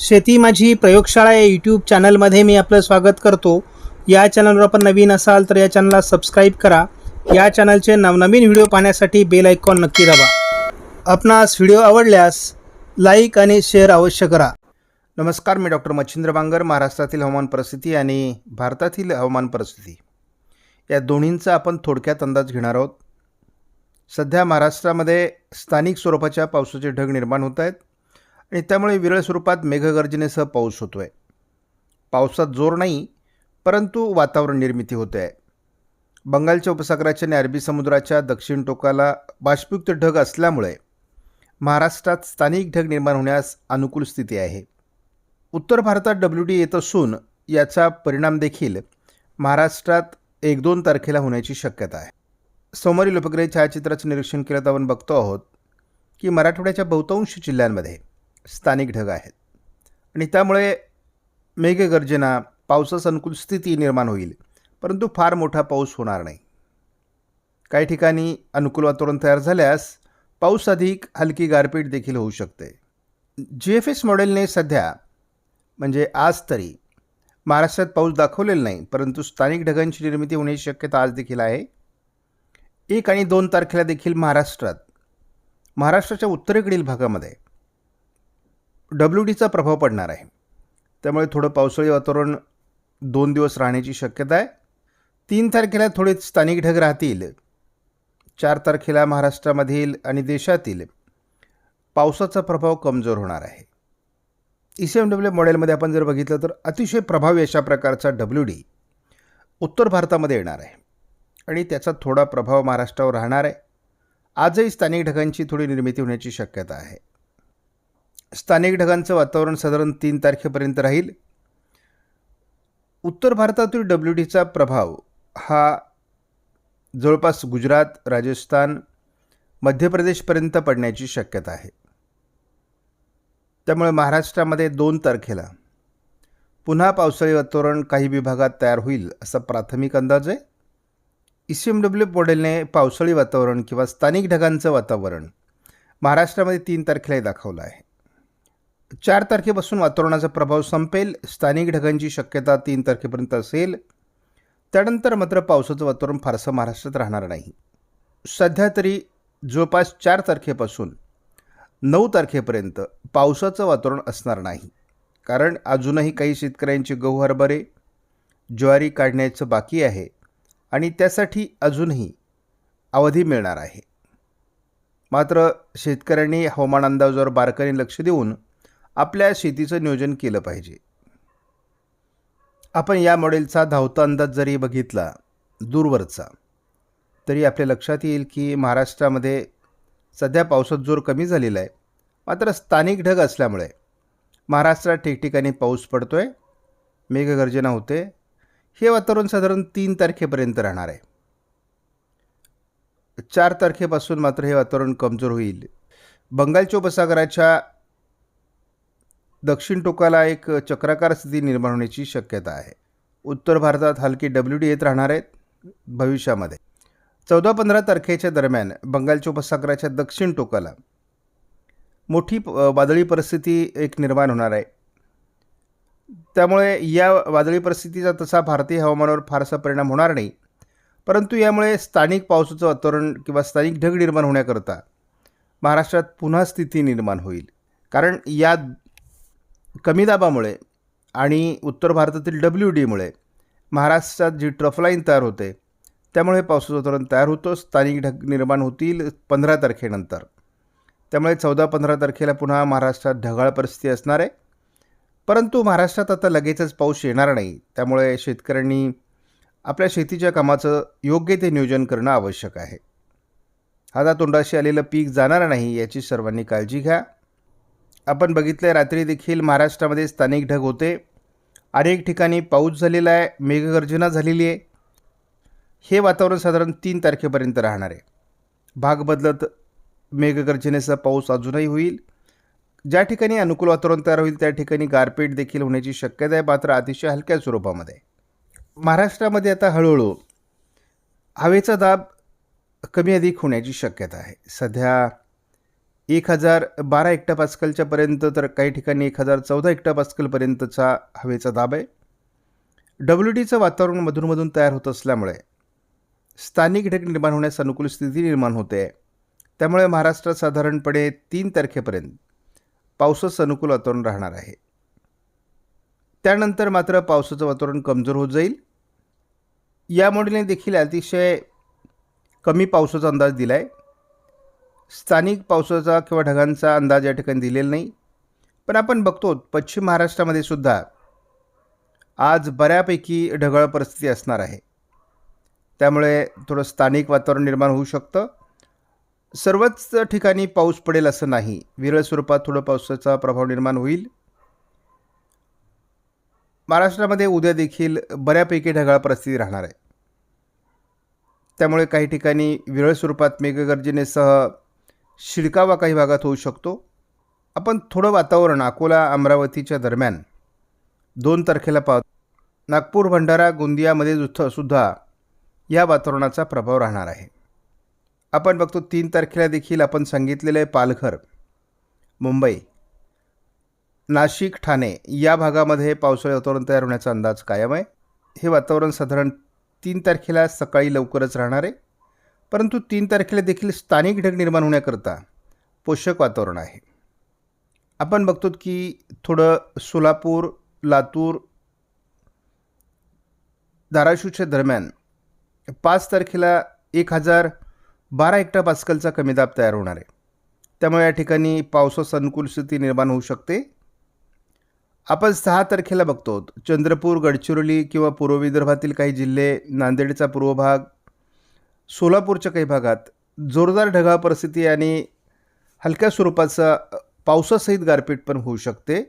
शेती माझी प्रयोगशाळा या यूट्यूब चॅनलमध्ये मी आपलं स्वागत करतो. या चॅनलवर आपण नवीन असाल तर या चॅनलला सबस्क्राईब करा. या चॅनलचे नवनवीन व्हिडिओ पाहण्यासाठी बेल आयकॉन नक्की दाबा. आपणास व्हिडिओ आवडल्यास लाईक आणि शेअर अवश्य करा. नमस्कार मी डॉक्टर मच्छिंद्र बांगर महाराष्ट्रातील हवामान परिस्थिती आणि भारतातील हवामान परिस्थिती. या दोन्हींचा आपण थोडक्यात अंदाज घेणार आहोत. सध्या महाराष्ट्रामध्ये स्थानिक स्वरूपाच्या पावसाचे ढग निर्माण होत आहेत. आणि त्यामुळे विरळ स्वरूपात मेघगर्जनेसह पाऊस होतो आहे पावसात जोर नाही परंतु वातावरण निर्मिती होते आहे बंगालच्या उपसागराच्या आणि अरबी समुद्राच्या दक्षिण टोकाला बाष्पयुक्त ढग असल्यामुळे महाराष्ट्रात स्थानिक ढग निर्माण होण्यास अनुकूल स्थिती आहे. उत्तर भारतात डब्ल्यू डी येत असून याचा परिणाम देखील महाराष्ट्रात एक दोन तारखेला होण्याची शक्यता आहे. सोमवारी उपग्रह छायाचित्राचं निरीक्षण केलं तर आपण बघतो आहोत की मराठवाड्याच्या बहुतांश जिल्ह्यांमध्ये स्थानिक ढग आहेत. आणि त्यामुळे मेघगर्जना पावसास अनुकूल स्थिती निर्माण होईल परंतु फार मोठा पाऊस होणार नाही. काही ठिकाणी अनुकूल वातावरण तयार झाल्यास पाऊस अधिक हलकी गारपीट देखील होऊ शकते. जी एफ एस मॉडेलने सध्या म्हणजे आज तरी महाराष्ट्रात पाऊस दाखवलेला नाही परंतु स्थानिक ढगांची निर्मिती होण्याची शक्यता आज देखील आहे. एक आणि दोन तारखेला देखील महाराष्ट्रात महाराष्ट्राच्या उत्तरेकडील भागामध्ये डब्ल्यू डीचा प्रभाव पडणार आहे. त्यामुळे थोडं पावसाळी वातावरण दोन दिवस राहण्याची शक्यता आहे. तीन तारखेला थोडे स्थानिक ढग राहतील. चार तारखेला महाराष्ट्रामधील आणि देशातील पावसाचा प्रभाव कमजोर होणार आहे. ई सी एम डब्ल्यू मॉडेलमध्ये आपण जर बघितलं तर अतिशय प्रभावी अशा प्रकारचा डब्ल्यू डी उत्तर भारतामध्ये येणार आहे. आणि त्याचा थोडा प्रभाव महाराष्ट्रावर राहणार आहे. आजही स्थानिक ढगांची थोडी निर्मिती होण्याची शक्यता आहे. स्थानिक ढगांचं वातावरण साधारण तीन तारखेपर्यंत राहील. उत्तर भारतातील डब्ल्यू डीचा प्रभाव हा जवळपास गुजरात राजस्थान मध्य प्रदेशपर्यंत पडण्याची शक्यता आहे. त्यामुळे महाराष्ट्रामध्ये दोन तारखेला पुन्हा पावसाळी वातावरण काही विभागात तयार होईल असा प्राथमिक अंदाज आहे. ई सी एम डब्ल्यू मॉडेलने पावसाळी वातावरण किंवा स्थानिक ढगांचं वातावरण महाराष्ट्रामध्ये तीन तारखेलाही दाखवलं आहे. चार तारखेपासून वातावरणाचा प्रभाव संपेल. स्थानिक ढगांची शक्यता तीन तारखेपर्यंत असेल. त्यानंतर मात्र पावसाचं वातावरण फारसं महाराष्ट्रात राहणार नाही. सध्या तरी जवळपास चार तारखेपासून नऊ तारखेपर्यंत पावसाचं वातावरण असणार नाही. कारण अजूनही काही शेतकऱ्यांचे गहू हरभरे ज्वारी काढण्याचं बाकी आहे आणि त्यासाठी अजूनही अवधी मिळणार आहे. मात्र शेतकऱ्यांनी हवामान अंदाजावर बारकाईने लक्ष देऊन आपल्या शेतीचं नियोजन केलं पाहिजे. आपण या मॉडेलचा धावता अंदाज जरी बघितला दूरवरचा तरी आपल्या लक्षात येईल की महाराष्ट्रामध्ये सध्या पावसात जोर कमी झालेला आहे. मात्र स्थानिक ढग असल्यामुळे महाराष्ट्रात ठिकठिकाणी पाऊस पडतो आहे मेघगर्जना होते. हे वातावरण साधारण तीन तारखेपर्यंत राहणार आहे. चार तारखेपासून मात्र हे वातावरण कमजोर होईल. बंगालच्या उपसागराच्या दक्षिण टोकाला एक चक्राकार स्थिती निर्माण होण्याची शक्यता आहे. उत्तर भारतात हलकी डब्ल्यू डी येत राहणार आहेत भविष्यामध्ये. चौदा पंधरा तारखेच्या दरम्यान बंगालच्या उपसागराच्या दक्षिण टोकाला मोठी वादळी परिस्थिती एक निर्माण होणार आहे. त्यामुळे या वादळी परिस्थितीचा तसा भारतीय हवामानावर फारसा परिणाम होणार नाही. परंतु यामुळे स्थानिक पावसाचं वातावरण किंवा स्थानिक ढग निर्माण होण्याकरता महाराष्ट्रात पुन्हा स्थिती निर्माण होईल. कारण या कमी दाबामुळे आणि उत्तर भारतातील डब्ल्यू डीमुळे महाराष्ट्रात जी ट्रफलाईन तयार होते त्यामुळे पावसाचं वातावरण तयार होतं. स्थानिक ढग निर्माण होतील पंधरा तारखेनंतर. त्यामुळे चौदा पंधरा तारखेला पुन्हा महाराष्ट्रात ढगाळ परिस्थिती असणार आहे. परंतु महाराष्ट्रात आता लगेचच पाऊस येणार नाही. त्यामुळे शेतकऱ्यांनी आपल्या शेतीच्या कामाचं योग्य ते नियोजन करणं आवश्यक आहे. हातातोंडाशी आलेलं पीक जाणार नाही याची सर्वांनी काळजी घ्या. आपण बघितलं रात्री देखील महाराष्ट्रामध्ये स्थानिक ढग होते. अनेक ठिकाणी पाऊस झालेला आहे मेघगर्जना झालेली आहे. हे वातावरण साधारण तीन तारखेपर्यंत राहणार आहे. भाग बदलत मेघगर्जनेचा पाऊस अजूनही होईल. ज्या ठिकाणी अनुकूल वातावरण तयार होईल त्या ठिकाणी गारपीट देखील होण्याची शक्यता आहे मात्र अतिशय हलक्या स्वरूपामध्ये. महाराष्ट्रामध्ये आता हळूहळू हवेचा दाब कमी अधिक होण्याची शक्यता आहे. सध्या एक हजार बारा एकटा पास्कलच्या पर्यंत तर काही ठिकाणी एक हजार चौदा एकटा पास्कलपर्यंतचा हवेचा दाब आहे. डब्ल्यू डीचं वातावरण मधूनमधून तयार होत असल्यामुळे स्थानिक ढग निर्माण होण्यास अनुकूल स्थिती निर्माण होते. आहे त्यामुळे महाराष्ट्रात साधारणपणे तीन तारखेपर्यंत पावसाचं अनुकूल वातावरण राहणार आहे. त्यानंतर मात्र पावसाचं वातावरण कमजोर होत जाईल. या मॉडेलने देखील अतिशय कमी पावसाचा अंदाज दिला आहे स्थानिक पावसाचा किंवा ढगांचा अंदाज या ठिकाणी दिलेला नाही. पण आपण बघतो पश्चिम महाराष्ट्रामध्ये सुद्धा आज बऱ्यापैकी ढगाळ परिस्थिती असणार आहे. त्यामुळे थोडं स्थानिक वातावरण निर्माण होऊ शकतं. सर्वच ठिकाणी पाऊस पडेल असं नाही. विरळ स्वरूपात थोडं पावसाचा प्रभाव निर्माण होईल. महाराष्ट्रामध्ये उद्या देखील बऱ्यापैकी ढगाळ परिस्थिती राहणार आहे. त्यामुळे काही ठिकाणी विरळ स्वरूपात मेघगर्जनेसह शिडकावा काही भागात होऊ शकतो. आपण थोडं वातावरण अकोला अमरावतीच्या दरम्यान दोन तारखेला पाहतो. नागपूर भंडारा गोंदियामध्ये सुद्धा या वातावरणाचा प्रभाव राहणार आहे. आपण बघतो तीन तारखेला देखील आपण सांगितलेलं आहे पालघर मुंबई नाशिक ठाणे या भागामध्ये पावसाळी वातावरण तयार होण्याचा अंदाज कायम आहे. हे वातावरण साधारण तीन तारखेला सकाळी लवकरच राहणार आहे. परंतु तीन तारखेला देखील स्थानिक ढग निर्माण होण्याकरता पोषक वातावरण आहे. आपण बघतो की थोडं सोलापूर लातूर धाराशिवच्या दरम्यान पाच तारखेला एक हजार बारा हेक्टर पास्कलचा कमी दाब तयार होणार आहे. त्यामुळे या ठिकाणी पावसास अनुकूल स्थिती निर्माण होऊ शकते. आपण सहा तारखेला बघतो चंद्रपूर गडचिरोली किंवा पूर्व विदर्भातील काही जिल्हे नांदेडचा पूर्व भाग सोलापूरच्या काही भागात जोरदार ढगाळ परिस्थिती आणि हलक्या स्वरूपाचा पावसासहित गारपीट पण होऊ शकते.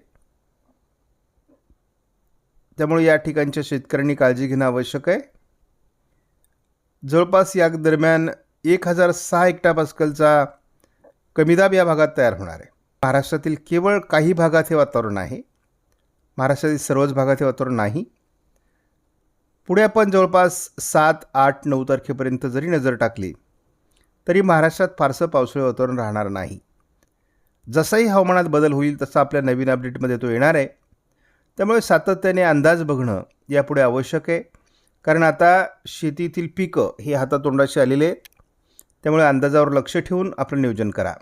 त्यामुळे या ठिकाणच्या शेतकऱ्यांनी काळजी घेणं आवश्यक आहे. जवळपास या दरम्यान एक हजार सहा एकटा पास्कलचा कमीदाब या भागात तयार होणार आहे. महाराष्ट्रातील केवळ काही भागात हे वातावरण आहे. महाराष्ट्रातील सर्वच भागात हे वातावरण नाही. पुढे आपण जवळपास सात आठ नऊ तारखेपर्यंत जरी नजर टाकली तरी महाराष्ट्रात फारसं पावसाळी वातावरण राहणार नाही. जसाही हवामानात बदल होईल तसा आपल्या नवीन अपडेटमध्ये तो येणार आहे. त्यामुळे सातत्याने अंदाज बघणं यापुढे आवश्यक आहे. कारण आता शेतीतील पिकं हे हातातोंडाशी आलेले आहेत. त्यामुळे अंदाजावर लक्ष ठेवून आपलं नियोजन करा.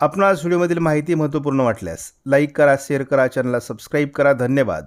आपणास व्हिडिओमधील माहिती महत्त्वपूर्ण वाटल्यास लाईक करा शेअर करा चॅनलला सबस्क्राईब करा. धन्यवाद.